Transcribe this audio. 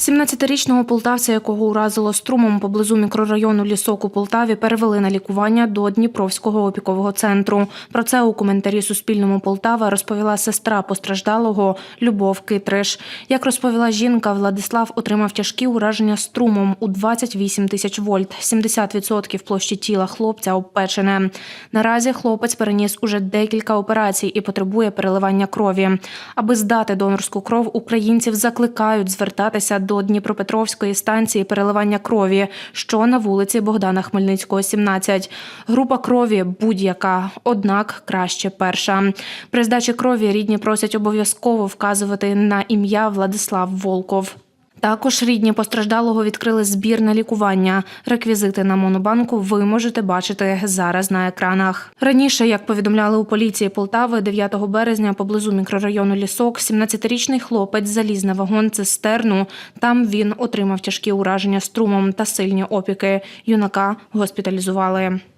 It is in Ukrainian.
17-річного полтавця, якого уразило струмом поблизу мікрорайону Лісок у Полтаві, перевели на лікування до Дніпровського опікового центру. Про це у коментарі Суспільному Полтава розповіла сестра постраждалого Любов Китриш. Як розповіла жінка, Владислав отримав тяжкі ураження струмом у 28 тисяч вольт. 70% площі тіла хлопця обпечене. Наразі хлопець переніс уже декілька операцій і потребує переливання крові. Аби здати донорську кров, українців закликають звертатися до Дніпропетровської станції переливання крові, що на вулиці Богдана Хмельницького, 17. Група крові будь-яка, однак краще перша. При здачі крові рідні просять обов'язково вказувати на ім'я Владислав Волков. Також рідні постраждалого відкрили збір на лікування. Реквізити на монобанку ви можете бачити зараз на екранах. Раніше, як повідомляли у поліції Полтави, 9 березня поблизу мікрорайону Лісок, 17-річний хлопець заліз на вагон цистерну. Там він отримав тяжкі ураження струмом та сильні опіки. Юнака госпіталізували.